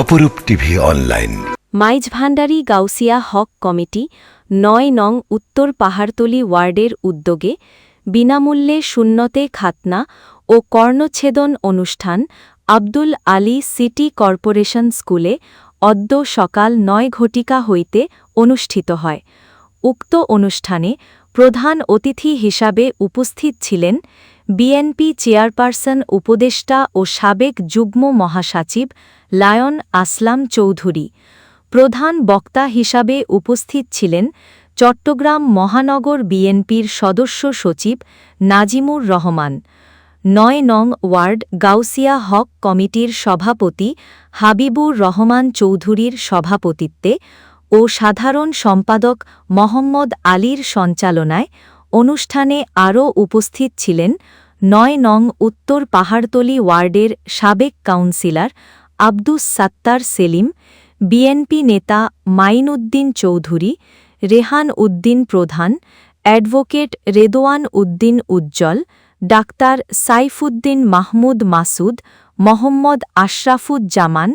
অপরূপ TV online. মাইজ Bhandari Gausia hoc committee নয় নং উত্তর পাহাড়তলি ওয়ার্ডের উদ্যোগে বিনামূল্যে শূন্যতে খাতনা ও কর্ণচ্ছেদন অনুষ্ঠান আব্দুল আলী সিটি কর্পোরেশন স্কুলে অদ্য সকাল নয় ঘটিকা হইতে অনুষ্ঠিত হয়। উক্ত অনুষ্ঠানে প্রধান অতিথি হিসাবে উপস্থিত ছিলেন বিএনপি চেয়ারপারসন উপদেষ্টা ও সাবেক যুগ্ম মহাসচিব লায়ন আসলাম চৌধুরী। প্রধান বক্তা হিসাবে উপস্থিত ছিলেন চট্টগ্রাম মহানগর বিএনপির সদস্য সচিব নাজিমুর রহমান, নয় নং ওয়ার্ড গাউসিয়া হক কমিটির সভাপতি হাবিবুর রহমান চৌধুরীর সভাপতিত্বে ও সাধারণ সম্পাদক মোহাম্মদ আলীর সঞ্চালনায় অনুষ্ঠানে আরও উপস্থিত ছিলেন নয় নং উত্তর পাহাড়তলি ওয়ার্ডের সাবেক কাউন্সিলর আব্দুস সাত্তার সেলিম, বিএনপি নেতা Mainuddin Chowdhury, Rehan Uddin Pradhan, advocate Redwan Uddin Ujjwal, doctor Saifuddin Mahmud Masud, Mohammad Ashrafuzzaman,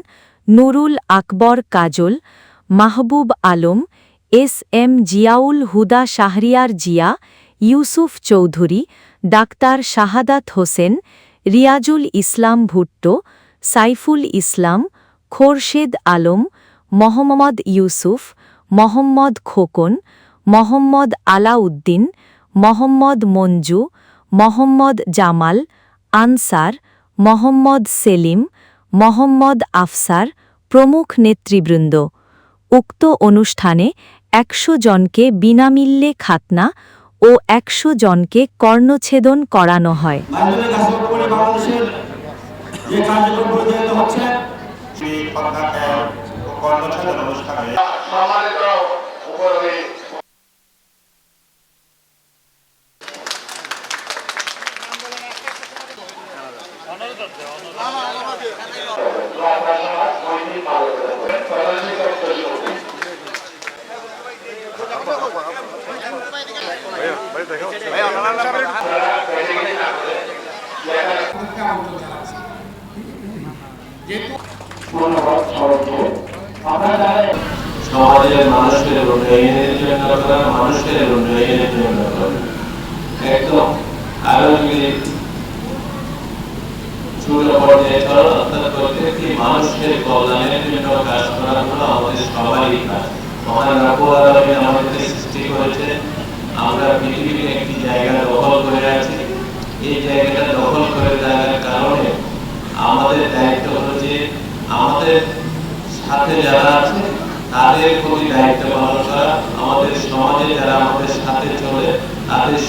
Nurul Akbar Kajal Mahbub Alam, S M Ziaul Huda Shahriar Zia, Yusuf Chowdhury, doctor Shahadat Hossain, Riazul Islam Bhutto, Saiful Islam, Khorshed Alam, Mohammad Yusuf, Mohammad Khokon, Mohammad Alauddin, Mohammad Manju, Mohammad Jamal, Ansar, Mohammad Selim, Mohammad Afsar প্রমুখ নেতৃবৃন্দ। অনুষ্ঠানে একশো জনকে বিনামূল্যে খাতনা ও একশো জনকে কর্ণছেদন করানো হয় বর্তমানে বাংলাদেশের যে কার্যক্রম পরিচালিত হচ্ছে সেই পতাকা কর্মচারী অনুষ্ঠানে সম্মানিত উপরবী ধন্যবাদ সবাইকে আমরা জানি সমাজের মানুষের উন্নয়নের জন্য জন্য একদম যদি ছোট পর্যায়ে করা অর্থাৎ মানুষের কল্যাণের জন্য কাজ করা হলো আমাদের সবারই কাজ মহান রাবুল আলমী আছি আমাদের আমাদের আছে আমাদের সমাজে যারা আমাদের সাথে চলে তাদের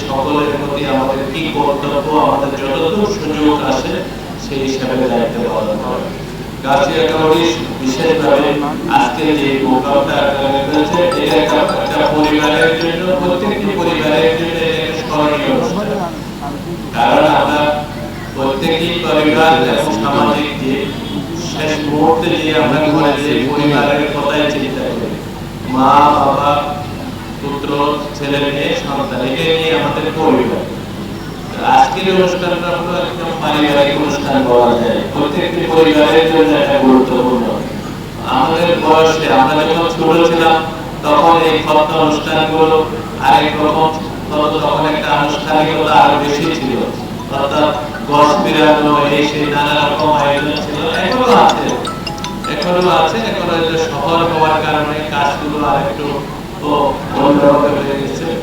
আমাদের কি কর্তব্য আমাদের যতদূর সুযোগ আসে সেই হিসাবে দায়িত্ব পালন করা। কারণ আমরা পরিবার মা বাবা পুত্র ছেলে মেয়ে সন্তান একে নিয়ে আমাদের পরিবার। আজকের অনুষ্ঠানটা হলো পারিবারিক অনুষ্ঠান বলা যায়। প্রত্যেকটি পরিবারের জন্য গুরুত্বপূর্ণ। আমাদের বয়সে, আমরা যখন ছোট ছিলাম, তখন এই আরেক রকম ছিল। আছে। আছে শহর হওয়ার কারণে গেছে।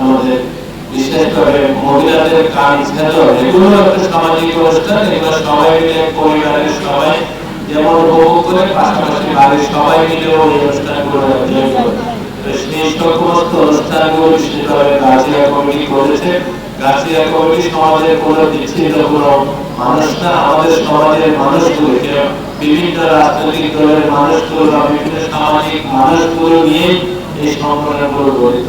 আমাদের বিশেষ করে মহিলাদের কাজ ছেদন এগুলো একটা সামাজিক অনুষ্ঠান এগুলো সবাই মিলে পরিবারের সবাই যেমন উপভোগ করে, পাশাপাশি বাড়ির সবাই মিলেও এই অনুষ্ঠানগুলো মানুষ বিভিন্ন রাজনৈতিক মানুষগুলো সামাজিক মানুষগুলো নিয়ে এই সংগঠনগুলো গঠিত।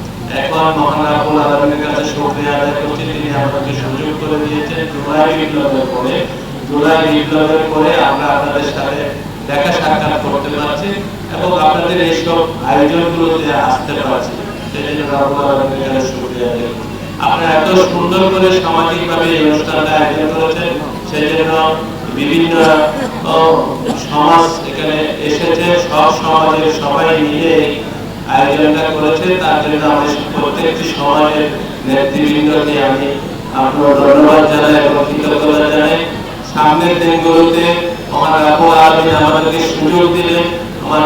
এখন মহান রাবুল আলমের কাছে শুকরিয়া আদায় তিনি আমাদেরকে সুযোগ করে দিয়েছেন। জুলাই বিপ্লবের পরে, জুলাই বিপ্লবের পরে আমরা আপনাদের সাথে দেখা সাক্ষাৎ করতে পারছি এবং আপনাদের এইসব আয়োজনগুলোতে আসতে পারছি। সেই জন্য আলমের কাছে শুকরিয়া আদায় আপনারা এত সুন্দর করে সামাজিক ভাবে এই অনুষ্ঠানটা আয়োজন করেছেন। সেই জন্য বিভিন্ন সমাজ এখানে এসেছে। সব সমাজের সবাই মিলে আয়োজনটা করেছে, তার জন্য আমাদের প্রত্যেকটি সমাজের নেতৃবৃন্দকে আমি আপনার ধন্যবাদ জানাই এবং কৃতজ্ঞতা জানাই। সামনের দিনগুলোতে আমাদেরকে সুযোগ দিলেন আমার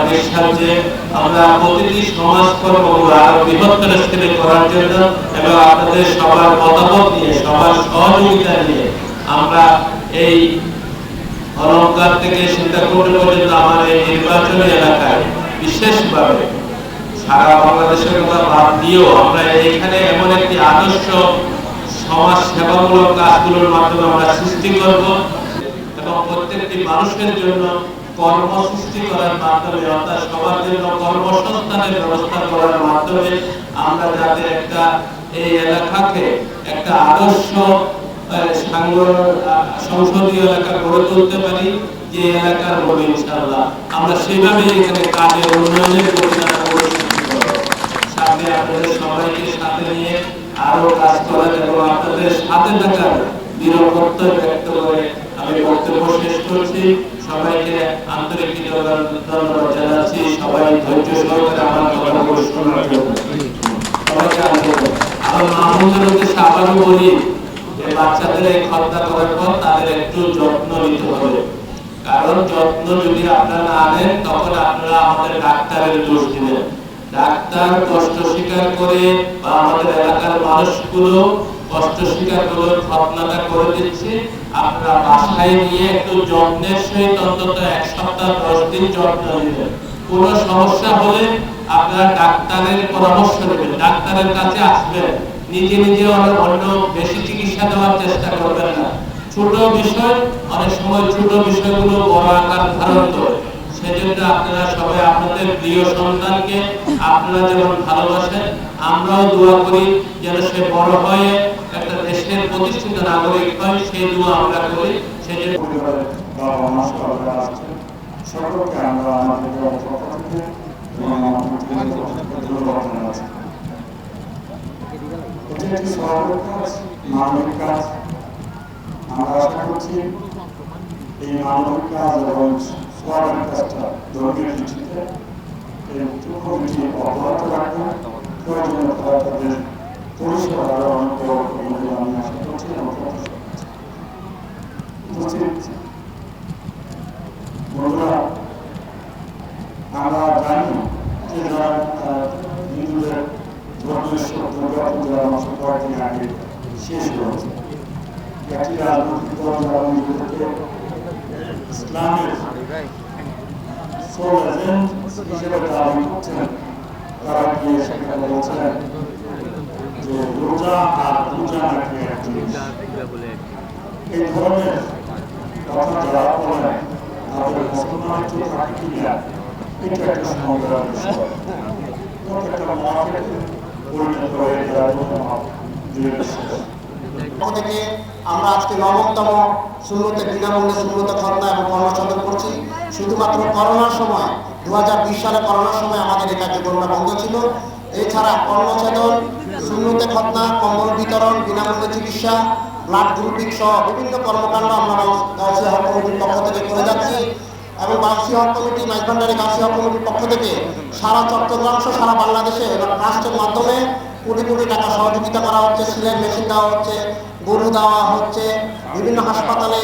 প্রতিটি আরও করার জন্য এবং আপনাদের সবার মতামত নিয়ে, সবার সহযোগিতা নিয়ে আমরা এই অলঙ্কার থেকে পর্যন্ত আমার এই নির্বাচনী এলাকায় বিশেষভাবে সারা বাংলাদেশের কথা বাদ দিয়েও আমরা এখানে এমন একটি আদর্শ সমাজ সেবামূলক কাজগুলোর মাধ্যমে আমরা সৃষ্টি করব এবং প্রত্যেকটি মানুষের জন্য কর্ম সৃষ্টি করার মাধ্যমে অর্থাৎ সবার জন্য কর্মসংস্থানের ব্যবস্থা করার মাধ্যমে আমরা যাতে একটা এই এলাকাকে একটা আদর্শ সংসদীয় এলাকা গড়ে তুলতে পারি, যে এলাকার হবে ইনশাআল্লাহ। আমরা সেভাবে এখানে কাজের উন্নয়নের পরিচালনা আপনাদের সবাইকে সাথে নিয়ে আরও কাজ করার এবং আপনাদের সাথে থাকার নিরাপত্তা ব্যক্ত করে আমি বক্তব্য শেষ করছি। সবাইকে আন্তরিক ধন্যবাদ জানাচ্ছি। সবাই ধৈর্য সহকারে আমার কথাগুলো শোনার জন্য। সবাইকে আন্তরিক আমার বাচ্চাদের এই করার পর তাদের একটু যত্ন নিতে হবে। কারণ যত্ন যদি আপনারা না নেন, তখন আপনারা আমাদের ডাক্তারের দোষ দিবেন। ডাক্তার কষ্ট স্বীকার করে বা আমাদের এলাকার মানুষগুলো কষ্ট স্বীকার করে ঘটনাটা করে দিচ্ছে। আপনারা বাসায় নিয়ে একটু যত্নের সহিত অন্তত এক সপ্তাহ, দশ দিন যত্ন নেবেন। কোনো সমস্যা হলে আপনারা ডাক্তারের পরামর্শ নেবেন। ডাক্তারের কাছে আসবেন। নিজে নিজে অন্য বেশি চিকিৎসা দেওয়ার চেষ্টা করবেন না। ছোট বিষয়, অনেক সময় ছোট বিষয়গুলো বড় আকার ধারণ করে। সেজন্য আপনারা সবাই আপনাদের প্রিয় সন্তানকে আপনারা যেমন ভালোবাসেন, আমরাও দোয়া করি যেন সে বড় হয়ে একটা দেশের প্রতিষ্ঠিত নাগরিক হয় সেই দোয়া আমরা করি। সেজন্য সকলকে আমরা আমাদের আমরা আশা করছি এই মানবিক কাজ এবং সরকারি কাজটা ধর্মীয় দৃষ্টিতে এই কমিটি অব্যাহত রাখবে প্রয়োজনীয় তারা তাদের পরিষেবা আরও অনেক বড় করবে বলে আমি আশা করছি এবং প্রত্যাশা করছি উপস্থিত বন্ধুরা আমরা জানি যে যারা আহ, হিন্দুদের ধর্মীয় দুর্গা পূজা মাসে কয়েকদিন আগে শেষ হয়েছে একটি রাজনৈতিক দল যারা নিজেদেরকে ইসলামের হিসেবে দাবি করছেন তারা গিয়ে সেখানে বলছিলেন যে রোজা আর পূজা নাকি এক জিনিস এই ধরনের কথা যারা বলেন তাদের মুসলমান চোখ রাখি কিনা এটা একটা সমগ্র বিষয় প্রত্যেকটা মহাকে পরিণত যায় দিয়ে আমরা আজকে নবমতম শূন্যতে বিনামূল্যে শূন্যতে খরনা এবং কর্মসাধন করছি। শুধুমাত্র করোনার সময় দুই হাজার বিশ সালে করোনার সময় আমাদের এই কার্যক্রমটা বন্ধ ছিল। এছাড়া কর্মসাধন শূন্যতে খতনা কম্বল বিতরণ, বিনামূল্যে চিকিৎসা, ব্লাড গ্রুপিং সহ বিভিন্ন কর্মকাণ্ড আমরা গাউসিয়া হক কমিটির পক্ষ থেকে করে যাচ্ছি এবং গাউসি হক কমিটি মাইজভান্ডারি গাউসি হক কমিটির পক্ষ থেকে সারা চট্টগ্রাম সহ সারা বাংলাদেশে এবার ট্রাস্টের মাধ্যমে কোটি কোটি টাকা সহযোগিতা করা হচ্ছে সিলাই মেশিন দেওয়া হচ্ছে, গরু দেওয়া হচ্ছে, বিভিন্ন হাসপাতালে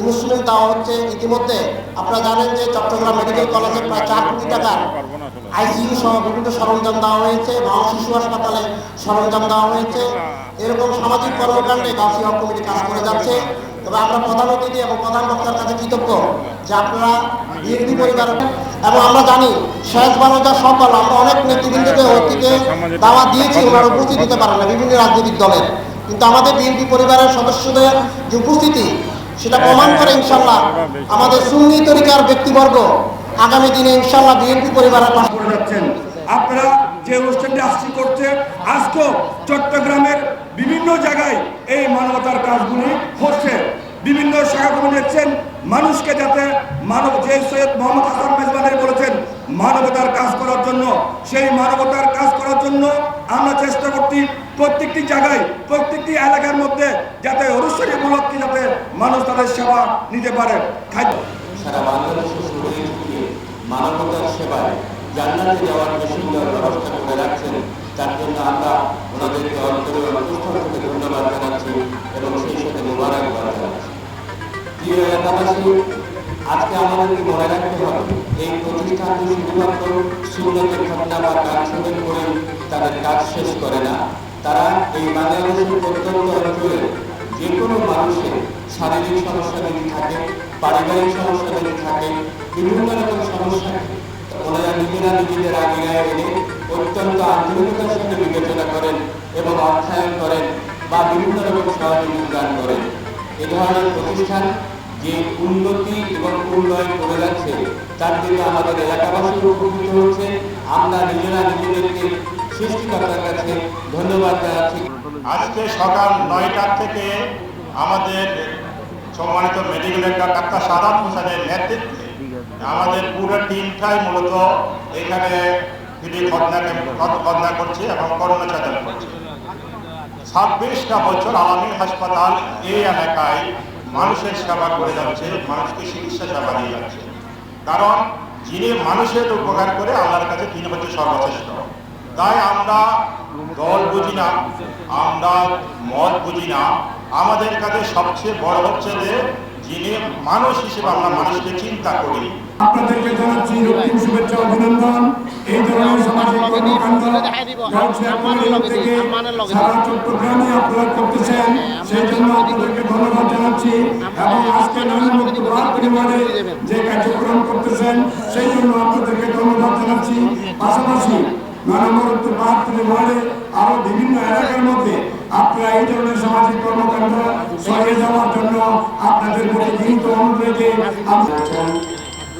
ইনস্ট্রুমেন্ট দেওয়া হচ্ছে ইতিমধ্যে। আপনারা জানেন যে চট্টগ্রাম মেডিকেল কলেজে প্রায় চার কোটি টাকার আইসিইউ সহ বিভিন্ন সরঞ্জাম দেওয়া হয়েছে মা শিশু হাসপাতালে সরঞ্জাম দেওয়া হয়েছে। এরকম সামাজিক কর্মকাণ্ডে গাছি হক কমিটি কাজ করে যাচ্ছে। তবে আমরা প্রধান অতিথি এবং প্রধান বক্তার কাছে কৃতজ্ঞ যে আপনারা বিএনপি পরিবার এবং আমরা জানি শেষ বারোটা সকাল আমরা অনেক নেতৃবৃন্দকে অতীতে দাওয়া দিয়েছি, ওনারা উপস্থিত হতে পারেন না বিভিন্ন রাজনৈতিক দলের। কিন্তু আমাদের বিএনপি পরিবারের সদস্যদের যে উপস্থিতি সেটা প্রমাণ করে ইনশাল্লাহ আমাদের সুন্নি তরিকার ব্যক্তিবর্গ আগামী দিনে ইনশাল্লাহ বিএনপি পরিবারের পাশে করে আপনারা যে অনুষ্ঠানটি আসছি করছে, আজকেও চট্টগ্রামের বিভিন্ন জায়গায় এই মানবতার কাজগুলি হচ্ছে। বিভিন্ন শাখা কমিটি দেখছেন, মানুষকে যাতে মানব যে সৈয়দ মোহাম্মদ হাসান মেজবানি বলেছেন মানবতার কাজ করার জন্য, সেই মানবতার কাজ করার জন্য আমরা চেষ্টা করছি প্রত্যেকটি জায়গায়, প্রত্যেকটি এলাকার মধ্যে যাতে অনুষ্ঠানমূলক যাতে মানুষ তাদের সেবা নিতে পারে। খাদ্য সারা বাংলাদেশের মানবতার সেবায় জান্নাতে যাওয়ার যে সুন্দর ব্যবস্থা করে রাখছেন, তার জন্য আমরা ওনাদেরকে অন্তরের অন্তঃস্থল থেকে ধন্যবাদ জানাচ্ছি এবং সেই সাথে প্রিয় এলাকাবাসী, আজকে আমাদেরকে মনে রাখতে হবে এই প্রতিষ্ঠানটি শুধুমাত্র সুন্দরের ঘটনা বা কাজ করে তাদের কাজ শেষ করে না। তারা এই বাংলাদেশের প্রত্যন্ত অঞ্চলের যে কোনো মানুষের শারীরিক সমস্যা যদি থাকে, পারিবারিক সমস্যা যদি থাকে, বিভিন্ন রকম সমস্যা ওনারা নিজেরা নিজেদের আগিয়ে এনে অত্যন্ত আন্তরিকতার সাথে বিবেচনা করেন এবং অর্থায়ন করেন বা বিভিন্ন রকম সহযোগিতা দান করেন। এ ধরনের প্রতিষ্ঠান যে উন্নতি এবং উন্নয়ন করে যাচ্ছে, তার জন্য আমাদের এলাকাবাসী উপকৃত হচ্ছে। আমরা নিজেরা নিজেদেরকে সৃষ্টিকর্তার কাছে ধন্যবাদ জানাচ্ছি। আজকে সকাল নয়টার থেকে আমাদের সম্মানিত মেডিকেল ডাক্তার সাদাত হোসেনের নেতৃত্বে আমাদের পুরো টিমটাই মূলত এখানে তিনি খদনা করছে এবং কর্মচারণ করছে। ছাব্বিশটা বছর আলামী হাসপাতাল এই এলাকায় মানুষের সেবা করে যাচ্ছে, মানুষকে চিকিৎসা সেবা দিয়ে যাচ্ছে। কারণ যিনি মানুষের উপকার করে আল্লাহর কাছে তিনি হচ্ছে সর্বশ্রেষ্ঠ। তাই আমরা দল বুঝি না, আমরা মত বুঝি না। আমাদের কাছে সবচেয়ে বড় হচ্ছে যে, যিনি মানুষ হিসেবে আমরা মানুষকে চিন্তা করি আপনাদেরকে জানাচ্ছি রক্তিম শুভেচ্ছা অভিনন্দন। এই ধরনের সামাজিক কর্মকাণ্ড চট্টগ্রামে আপনারা করতেছেন। সেই জন্য আপনাদেরকে ধন্যবাদ জানাচ্ছি। এবং আজকে পরিবারে যে কার্যক্রম করতেছেন, সেই জন্য আপনাদেরকে ধন্যবাদ জানাচ্ছি। পাশাপাশি বাদ পরিবারে আরও বিভিন্ন এলাকার মধ্যে আপনারা এই ধরনের সামাজিক কর্মকাণ্ড সরিয়ে যাওয়ার জন্য আপনাদের প্রতি অনুরোধ আমরা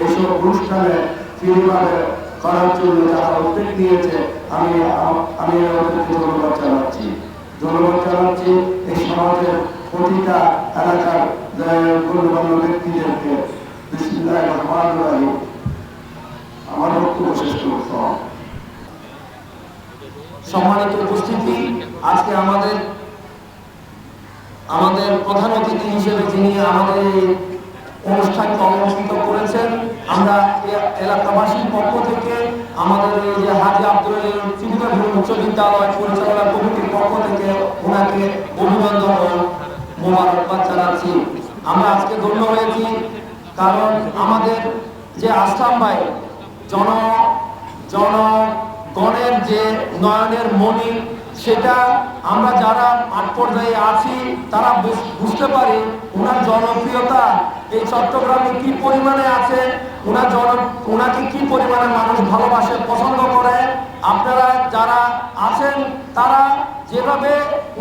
এইসব অনুষ্ঠানে ফিল্মারে করার জন্য যারা উদ্যোগ নিয়েছে, আমি আমি ধন্যবাদ জানাচ্ছি। ধন্যবাদ জানাচ্ছি এই সমাজের প্রতিটা এলাকার গণ্যমান্য ব্যক্তিদেরকে। সম্মানিত আজকে আমাদের প্রধান হিসেবে যিনি আমাদের এই অনুষ্ঠানকে অনুষ্ঠিত করেছেন। আমরা এলাকাবাসীর পক্ষ থেকে আমাদের এই যে হাজি আব্দুল চিন্তাভূমি উচ্চ বিদ্যালয় পরিচালনা কমিটির পক্ষ থেকে ওনাকে অভিনন্দন ও মোবারকবাদ জানাচ্ছি। আমরা আজকে ধন্য হয়েছি কারণ আমাদের যে আসলাম ভাই, জন, জনগণের যে নয়নের মনি সেটা আমরা যারা মাঠ পর্যায়ে আছি, তারা বুঝ- বুঝতে পারি, ওনার জনপ্রিয়তা এই চট্টগ্রামে কি পরিমাণে আছে? ওনার জন ওনাকে কি পরিমাণে মানুষ ভালোবাসে, পছন্দ করে? আপনারা যারা আছেন, তারা যেভাবে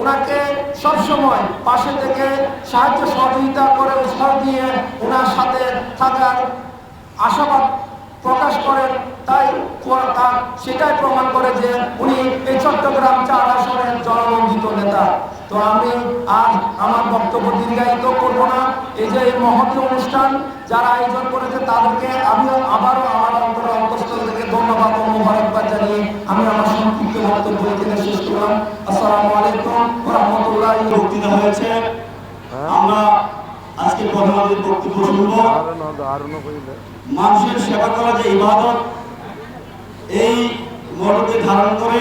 ওনাকে সবসময় পাশে থেকে সাহায্য সহযোগিতা করে উৎসাহ দিয়ে ওনার সাথে থাকার আশাবাদ প্রকাশ করেন, তাই সেটাই প্রমাণ করে যে উনি এই চট্টগ্রাম চার আসনের জনমন্ডিত নেতা। তো আমি আর আমার বক্তব্য দীর্ঘায়িত করব না। এই যে এই মহৎ অনুষ্ঠান যারা আয়োজন করেছে তাদেরকে আমি আবারও আমার অন্তর অন্তঃস্থল থেকে ধন্যবাদ ও মোবারকবাদ জানিয়ে আমি আমার সংক্ষিপ্ত বক্তব্য এখানে শেষ করলাম। আসসালামু আলাইকুম রহমতুল্লাহ। বক্তৃতা হয়েছে। আমরা আজকে প্রধানমন্ত্রীর বক্তব্য শুনব। মানুষের সেবা করা যে ইবাদত এই মর্মকে ধারণ করে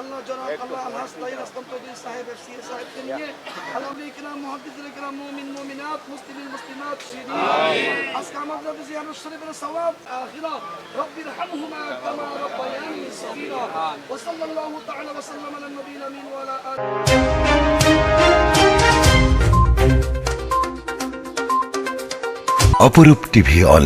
আল্লাহ জনাব আল্লাহ আল্লাহ তাই আসলাম চৌধুরী সাহেবের সি সাহেবকে নিয়ে আলমী কিরাম মহাদিসের কিরাম অপরূপ টিভি অন